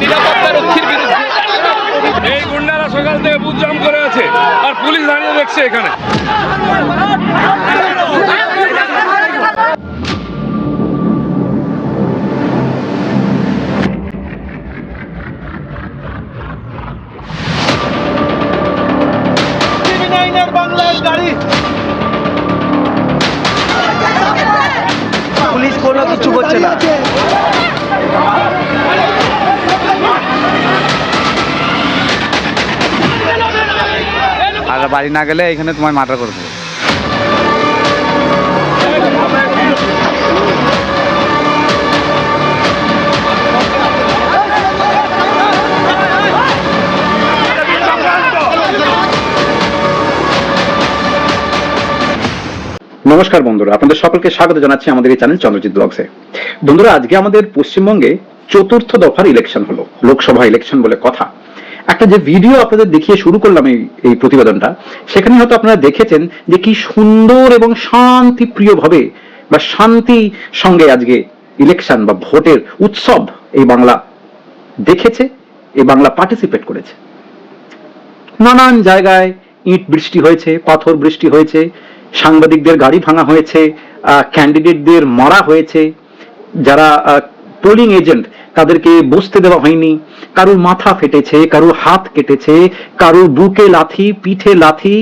নিরাপত্তা রক্ষীর বিরুদ্ধে। এই গুন্ডারা সকাল থেকে বুঝজাম করে আছে আর পুলিশ দাঁড়িয়ে দেখছে এখানে। পুলিশ কোনো কিছু করছে না। আর বাড়ি না গেলে এখানে তোমার মার্ডার করে নমস্কার বন্ধুরা, আপনাদের সকলকে স্বাগত জানাচ্ছি আমাদের এই চ্যানেল চন্দ্রজিৎ ব্লগসে। বন্ধুরা, আজকে আমাদের পশ্চিমবঙ্গে চতুর্থ দফার ইলেকশন হলো, লোকসভা ইলেকশন বলে কথা। একটা যে ভিডিও আপনাদের দেখিয়ে শুরু করলাম এই এই প্রতিবেদনটা, সেখানে হয়তো আপনারা দেখেছেন যে কি সুন্দর এবং শান্তিপ্রিয় ভাবে বা শান্তি সঙ্গে আজকে ইলেকশন বা ভোটের উৎসব এই বাংলা দেখেছে, এই বাংলা পার্টিসিপেট করেছে। নানান জায়গায় ইট বৃষ্টি হয়েছে, পাথর বৃষ্টি হয়েছে, সাংবাদিকদের গাড়ি ভাঙা হয়েছে ক্যান্ডিডেটদের মারা হয়েছে, যারা পোলিং এজেন্ট তাদেরকে বসতে দেওয়া হয়নি। কারুর মাথা ফেটেছে, কারুর হাত কেটেছে, কারুর বুকে লাথি, পিঠে লাথি।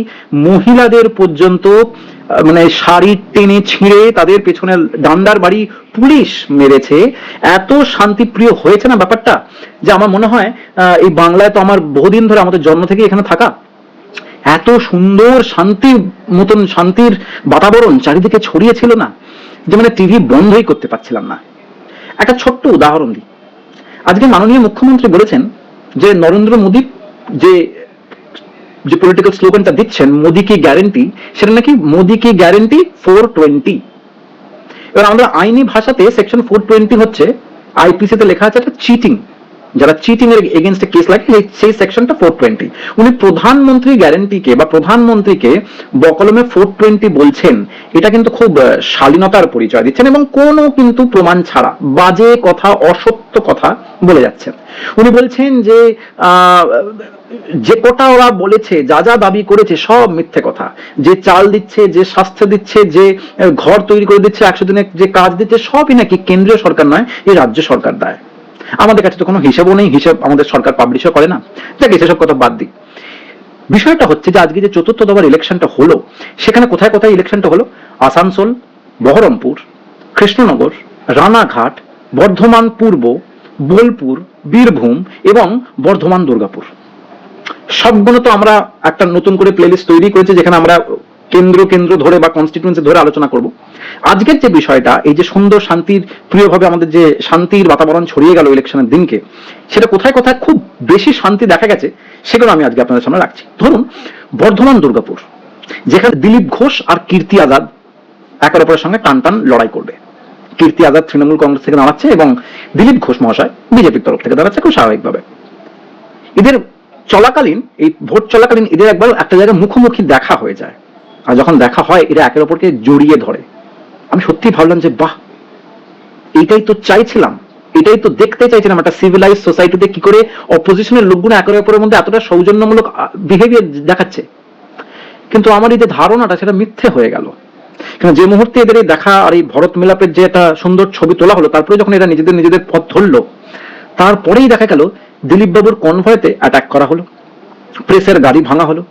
মহিলাদের পর্যন্ত মানে শাড়ি টেনে ছিঁড়ে তাদের পেছনে ডান্ডার বাড়ি পুলিশ মেরেছে। এত শান্তিপ্রিয় হয়েছে না ব্যাপারটা যে আমার মনে হয় এই বাংলায় তো আমার বহুদিন ধরে আমাদের জন্ম থেকে এখানে থাকা। এত সুন্দর শান্তি মতন, শান্তির বাতাবরণ চারিদিকে ছড়িয়েছিল না যে মানে টিভি বন্ধই করতে পারছিলাম না। একটা ছোট্ট উদাহরণ দিই। আজকে মাননীয় মুখ্যমন্ত্রী বলেছেন যে নরেন্দ্র মোদী যে যে পলিটিক্যাল স্লোগানটা দিচ্ছেন, মোদি কি গ্যারেন্টি সেটা নাকি মোদি কি গ্যারেন্টি ফোর টোয়েন্টি এবার আমরা আইনি ভাষাতে সেকশন ফোর টোয়েন্টি হচ্ছে আইপিসিতে লেখা আছে একটা চিটিং যারা চিটিং এর এগেনস্টে কেস লাগে, সেই- সেকশনটা ফোর টোয়েন্টি উনি প্রধানমন্ত্রী গ্যারেন্টিকে বা প্রধানমন্ত্রীকে বকলমে ফোর টোয়েন্টি বলছেন, এটা কিন্তু খুব শালীনতার পরিচয় দিচ্ছেন এবং কোনো কিন্তু প্রমাণ ছাড়া, বাজে কথা, অসত্য কথা বলে যাচ্ছেন। উনি বলছেন যে যে কোটা ওরা বলেছে, যা যা দাবি করেছে, সব মিথ্যে কথা। যে চাল দিচ্ছে, যে স্বাস্থ্য দিচ্ছে, যে ঘর তৈরি করে দিচ্ছে, একশো দিনে যে কাজ দিচ্ছে, সবই নাকি কেন্দ্রীয় সরকার নয়, এই রাজ্য সরকার দেয়। আমাদের কাছে তো কোনো হিসাবও নেই, হিসাব আমাদের সরকার পাবলিশও করে না। দেখ এসব কথা বাদ দিই। বিষয়টা হচ্ছে যে আজকে যে চতুর্থ দফার ইলেকশনটা হলো, সেখানে কোথায় কোথায় ইলেকশনটা হলো? আসানসোল, বহরমপুর, কৃষ্ণনগর, রানাঘাট, বর্ধমান পূর্ব, বোলপুর, বীরভূম এবং বর্ধমান দুর্গাপুর। সবগুলো তো আমরা একটা নতুন করে প্লেলিস্ট তৈরি করেছি, যেখানে আমরা কেন্দ্র কেন্দ্র ধরে বা কনস্টিটিউন্সি ধরে আলোচনা করব। আজকের যে বিষয়টা, এই যে সুন্দর শান্তির, প্রিয়ভাবে আমাদের যে শান্তির বাতাবরণ ছড়িয়ে গেল ইলেকশনের দিনকে, সেটা কোথায় কোথায় খুব বেশি শান্তি দেখা গেছে, সেগুলো আমি আজকে আপনাদের সামনে রাখছি। ধরুন, বর্ধমান দুর্গাপুর, যেখানে দিলীপ ঘোষ আর কীর্তি আজাদ একের অপরের সঙ্গে টান টান লড়াই করবে। কীর্তি আজাদ তৃণমূল কংগ্রেস থেকে দাঁড়াচ্ছে এবং দিলীপ ঘোষ মহাশয় বিজেপির তরফ থেকে দাঁড়াচ্ছে খুব স্বাভাবিকভাবে। এদের চলাকালীন, এই ভোট চলাকালীন এদের একবার একটা জায়গায় মুখোমুখি দেখা হয়ে যায়। আর যখন দেখা হয়, এরা একের অপরকে জড়িয়ে ধরে। আমি সত্যি ভাবলাম যে, বাহ, এইটাই তো চাইছিলাম। এটাই তো দেখতে চাইছিলাম একটা সিভিলাইজ সোসাইটিতে কি করে অপোজিশনের লোকগুলো একের অপরের মধ্যে এতটা সৌজন্যমূলক বিহেভিয়ার দেখাচ্ছে। কিন্তু আমার এই যে ধারণাটা, সেটা মিথ্যে হয়ে গেল। কিন্তু যে মুহূর্তে এদের এই দেখা আর এই ভরত মিলাপের যে একটা সুন্দর ছবি তোলা হলো, তারপরে যখন এরা নিজেদের নিজেদের পথ ধরলো, তারপরেই দেখা গেল দিলীপ বাবুর কনভয়েতে অ্যাটাক করা হলো। প্রেসের গাড়ি ভাঙা হলো।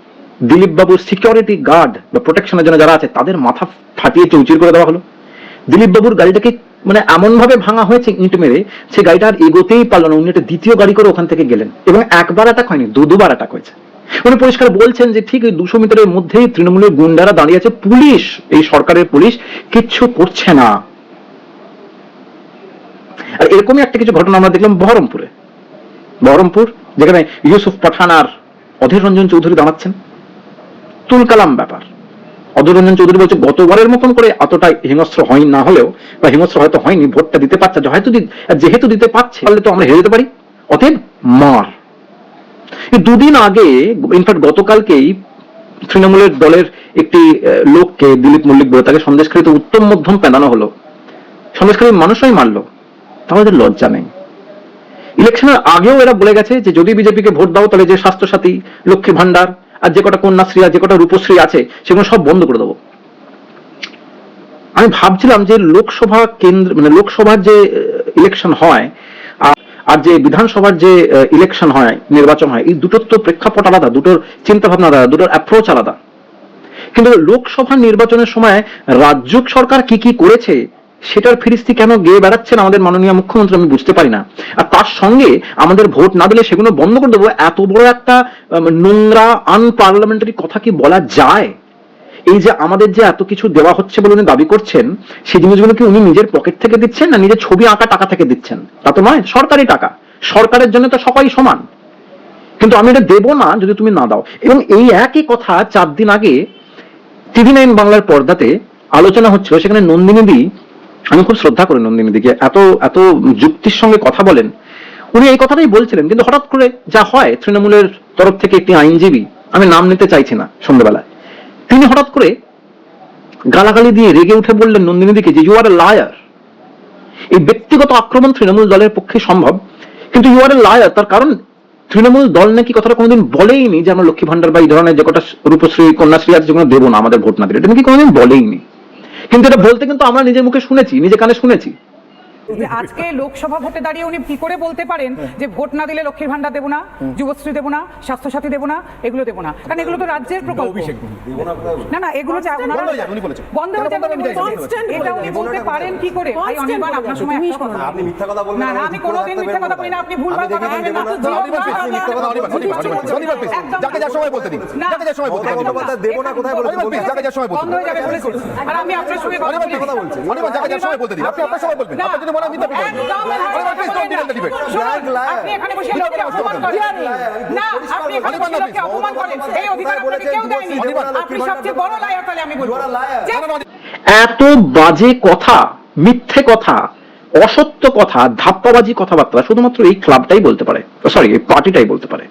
দিলীপ বাবুর সিকিউরিটি গার্ড বা প্রোটেকশনের জন্য যারা আছে, তাদের মাথা ফাটিয়ে চৌচির করে দেওয়া হলো। দিলীপ বাবুর গাড়িটাকে মানে এমন ভাবে ভাঙা হয়েছে ইট মেরে, সে গাড়িটা আর এগোতেই পারল না। উনি একটা দ্বিতীয় গাড়ি করে ওখান থেকে গেলেন এবং একবার অ্যাটাক হয়নি, দু দুবার অ্যাটাক হয়েছে। উনি পরিষ্কার বলছেন যে ঠিক এই দুশো মিটারের মধ্যেই তৃণমূলের গুন্ডারা দাঁড়িয়ে আছে। পুলিশ, এই সরকারের পুলিশ কিচ্ছু করছে না। আর এরকমই একটা কিছু ঘটনা আমরা দেখলাম বহরমপুরে। বহরমপুর, যেখানে ইউসুফ পাঠান আর অধীর রঞ্জন চৌধুরী দাঁড়াচ্ছেন। তুলকালাম ব্যাপার। অধীর রঞ্জন চৌধুরী বলছে, গতবারের মতন করে এতটা হিংস্র হয় না হলেও, বা হিংস্র হয়তো হয়নি, ভোটটা দিতে পারছে হয়তো যেহেতু দিতে পারছে, তাহলে তো আমরা হেরে যেতে পারি। অতএব মার। দুদিন আগে ইনফ্যাক্ট গতকালকেই তৃণমূলের দলের একটি লোককে দিলীপ মল্লিক বলে তাকে সন্দেশকারীতে উত্তম মধ্যম পেনানো হলো। সন্দেশকারী মানুষই মারলো। তাহলে লজ্জা নেই। ইলেকশনের আগেও এরা বলে গেছে যে, যদি বিজেপিকে ভোট দাও, তাহলে যে স্বাস্থ্যসাথী, লক্ষ্মী ভান্ডার আর যে কটা কন্যাশ্রী আর যে কটা রূপশ্রী আছে, সেগুলো সব বন্ধ করে দেবো। আমি ভাবছিলাম যে লোকসভা কেন্দ্র মানে লোকসভার যে ইলেকশন হয়, আর- যে বিধানসভার যে ইলেকশন হয়, নির্বাচন হয়, এই দুটোর তো প্রেক্ষাপট আলাদা, দুটোর চিন্তা ভাবনা আলাদা, দুটোর অ্যাপ্রোচ আলাদা। কিন্তু লোকসভা নির্বাচনের সময় রাজ্য সরকার কি কি করেছে সেটার ফিরিস্তি কেন গেয়ে বেড়াচ্ছেন আমাদের মাননীয় মুখ্যমন্ত্রী আমি বুঝতে পারি না। আর তার সঙ্গে আমাদের ভোট না দিলে সেগুলো বন্ধ করে দেবো। এত বড় একটা নোংরা আনপার্লামেন্টারি কথা কি বলা যায়? এই যে আমাদের যে এত কিছু দেওয়া হচ্ছে বলে উনি দাবি করছেন, সেই জিনিসগুলো কি উনি নিজের পকেট থেকে দিচ্ছেন না নিজের ছবি আঁকা টাকা থেকে দিচ্ছেন? তা তো নয়, সরকারি টাকা। সরকারের জন্য তো সবাই সমান। কিন্তু আমি এটা দেবো না যদি তুমি না দাও। এবং এই একই কথা চার দিন আগে টিভি নাইন বাংলার পর্দাতে আলোচনা হচ্ছিল, সেখানে নন্দিনীদি আমি খুব শ্রদ্ধা করি নন্দিনীদিকে। এত এত যুক্তির সঙ্গে কথা বলেন। উনি এই কথাটাই বলছিলেন, কিন্তু হঠাৎ করে যা হয় তৃণমূলের তরফ থেকে একটি আইনজীবী, আমি নাম নিতে চাইছি না সন্ধ্যেবেলায়। তিনি হঠাৎ করে গালাগালি দিয়ে রেগে উঠে বললেন নন্দিনীদিকে যে ইউ আর এ লায়ার এই ব্যক্তিগত আক্রমণ তৃণমূল দলের পক্ষে সম্ভব, কিন্তু ইউ আর এ লায়ার তার কারণ তৃণমূল দল নাকি কথাটা কোনোদিন বলেইনি যে আমরা লক্ষ্মী ভান্ডার বা এই ধরনের যে কটা রূপশ্রী, কন্যাশ্রী আছে যেগুলো দেবো না, আমাদের ভোট না দিলে। এটা নাকি কোনোদিন বলেইনি। কিন্তু এটা বলতে কিন্তু আমরা নিজের মুখে শুনেছি নিজে কানে শুনেছি। যে আজকে লোকসভা ভোটে দাঁড়িয়ে উনি কি করে বলতে পারেন যে ভোট না দিলে লক্ষ্মীর ভান্ডার দেবো না যুবশ্রী দেবো না স্বাস্থ্যসাথী দেবো না এগুলো দেবো না কারণ এগুলো তো রাজ্যের প্রকল্প না না এগুলো বন্ধ হয়ে যাবে, এটা উনি বলতে পারেন কি করে ভাই অনির্বাণ আপনার সময় একটা কথা আপনি মিথ্যা কথা বলবেন না না আমি কোনোদিন মিথ্যা কথা বলি না আপনি ভুল। কথা না যাকে যার সময় বলতে দিন। যাকে যার সময় বলতে দিন। কথা দেবো না, কোথায় যাকে যার সময় বলতে বন্ধ দিন। হয়ে যাবে বলেছি। আর আমি আপনার সঙ্গে কথা বলছি। যাকে যার সময় বলতে দিন। আপনি আপনার সময় বলবেন। আপনি যদি আপনি এখানে বসে অপমান করেন। না, আপনি এখানে বসে. অপমান করেন। এই অধিকার আপনাকে কেউ দেয়নি। আপনি সবচেয়ে বড় লায়ার তাহলে আমি বলব। এত বাজে কথা মিথ্যে কথা অসত্য কথা ধাপ্পাবাজি কথাবার্তা শুধুমাত্র এই ক্লাবটাই বলতে পারে। সরি এই পার্টিটাই বলতে পারে।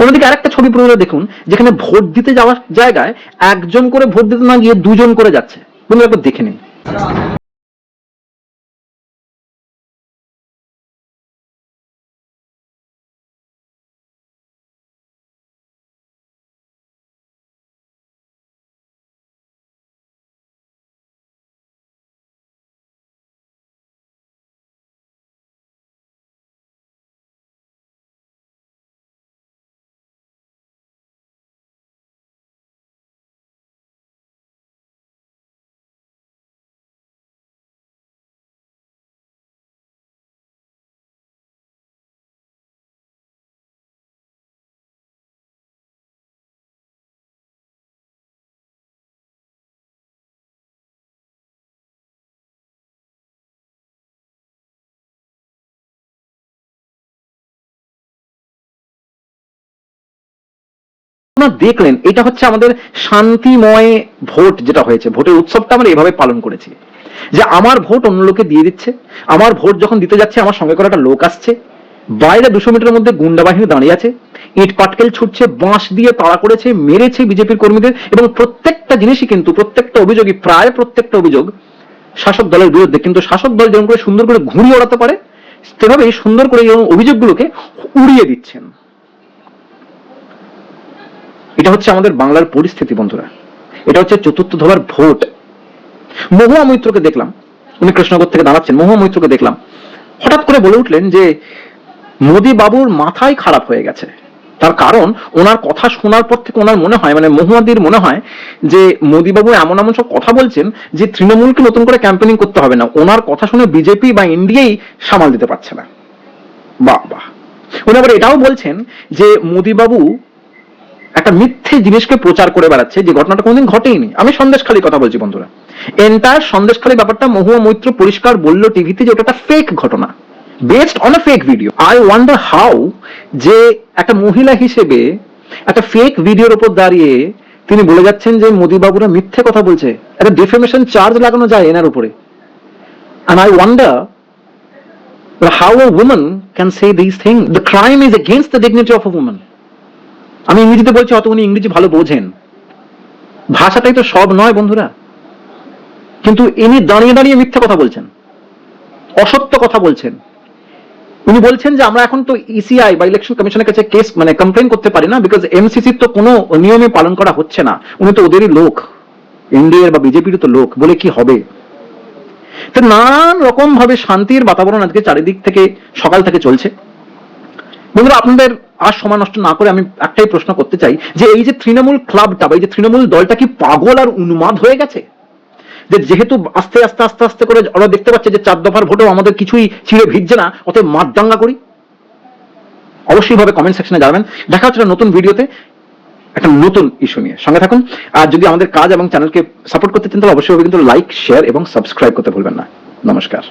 অন্যদিকে আরেকটা ছবি পুরো দেখুন যেখানে ভোট দিতে যাওয়ার জায়গায় একজন করে ভোট দিতে না গিয়ে দুজন করে যাচ্ছে। বন্ধুরা একবার দেখে নিন। আপনারা দেখলেন, এটা হচ্ছে আমাদের শান্তিময় ভোট যেটা হয়েছে, ভোটের উৎসবটা আমরা এভাবে পালন করেছি। যে আমার ভোট অন্য লোকে দিয়ে দিচ্ছে, আমার ভোট যখন দিতে যাচ্ছে, আমার সঙ্গে করে একটা লোক আসছে, বাইরে দুশো মিটারের মধ্যে গুন্ডা বাহিনী দাঁড়িয়ে আছে, ইট পাটকেল ছুটছে, বাঁশ দিয়ে তাড়া করেছে, মেরেছে বিজেপির কর্মীদের, এবং প্রত্যেকটা জিনিসই কিন্তু, প্রত্যেকটা অভিযোগই, প্রায় প্রত্যেকটা অভিযোগ শাসক দলের বিরুদ্ধে, কিন্তু শাসক দল যেমন করে সুন্দর করে ঘুরিয়ে ওড়াতে পারে, সেভাবেই সুন্দর করে অভিযোগগুলোকে উড়িয়ে দিচ্ছেন। এটা হচ্ছে আমাদের বাংলার পরিস্থিতি, বন্ধুরা। এটা হচ্ছে চতুর্থ ধবার ভোট। মহুয়া মৈত্রকে দেখলাম। উনি কৃষ্ণনগর থেকে দাঁড়াচ্ছেন। মহুয়া মৈত্রকে দেখলাম। হঠাৎ করে বলে উঠলেন যে মোদি বাবুর মাথায় খারাপ হয়ে গেছে। তার কারণ, ওনার কথা শোনার পর থেকে ওনার মনে হয় মানে মহুয়াদির মনে হয় যে মোদি বাবু এমন এমন সব কথা বলছেন যে, তৃণমূলকে নতুন করে ক্যাম্পেনিং করতে হবে না। ওনার কথা শুনে বিজেপি বা ইন্ডিয়াই সামাল দিতে পারছে না। বাহ বাহ। উনি আবার এটাও বলছেন যে মোদি বাবু একটা মিথ্যে জিনিসকে প্রচার করে বেড়াচ্ছে, যে ঘটনাটা কোনোদিন ঘটেইনি আমি সন্দেশখালী কথা বলছি, বন্ধুরা এন্টায়ার সন্দেশখালী ব্যাপারটা মহুয়া মৈত্র পরিষ্কার বলল টিভিতে যে ওটা একটা ফেক ঘটনা based on fake video I wonder how যে একটা মহিলা হিসেবে একটা ফেক ভিডিওর উপর দাঁড়িয়ে তিনি বলে যাচ্ছেন যে মোদি বাবুরা মিথ্যে কথা বলছে, একটা ডিফেমেশন চার্জ লাগানো যায় এনার উপরে and I wonder how a woman can say these things. The crime is against the dignity of a woman. আমি ইংরেজিতে বলছি, অত উনি ইংরেজি ভালো বোঝেন। ভাষাটাই তো সব নয় বন্ধুরা। কিন্তু ইনি দাঁড়িয়ে দাঁড়িয়ে মিথ্যা কথা বলছেন। অসত্য কথা বলছেন। উনি বলছেন যে আমরা এখন তো ইসিআই বা ইলেকশন কমিশনের কাছে কেস মানে কমপ্লেন করতে পারি না বিকজ এমসিসি তো কোনো নিয়মে পালন করা হচ্ছে না। উনি তো ওদেরই লোক। এনডিএর বা বিজেপির তো লোক। বলে কি হবে? তো নানান রকম ভাবে শান্তির বাতাবরণ আজকে চারিদিক থেকে সকাল থেকে চলছে। বন্ধুরা, আপনাদের আর সময় নষ্ট না করে আমি একটাই প্রশ্ন করতে চাই যে এই যে তৃণমূল ক্লাবটা বা এই যে তৃণমূল দলটা কি পাগল আর উন্মাদ হয়ে গেছে? যে যেহেতু আস্তে আস্তে আস্তে আস্তে করে ওরা দেখতে পাচ্ছে যে চার দফার ভোটও আমাদের কিছুই ছিঁড়ে ভিজছে না, অতএব মাতদাঙ্গা করি। অবশ্যই ভাবে কমেন্ট সেকশনে জানাবেন। দেখা হচ্ছে নতুন ভিডিওতে একটা নতুন ইস্যু নিয়ে। সঙ্গে থাকুন। আর যদি আমাদের কাজ এবং চ্যানেলকে সাপোর্ট করতে চান, তাহলে অবশ্যই কিন্তু লাইক শেয়ার এবং সাবস্ক্রাইব করতে ভুলবেন না। নমস্কার।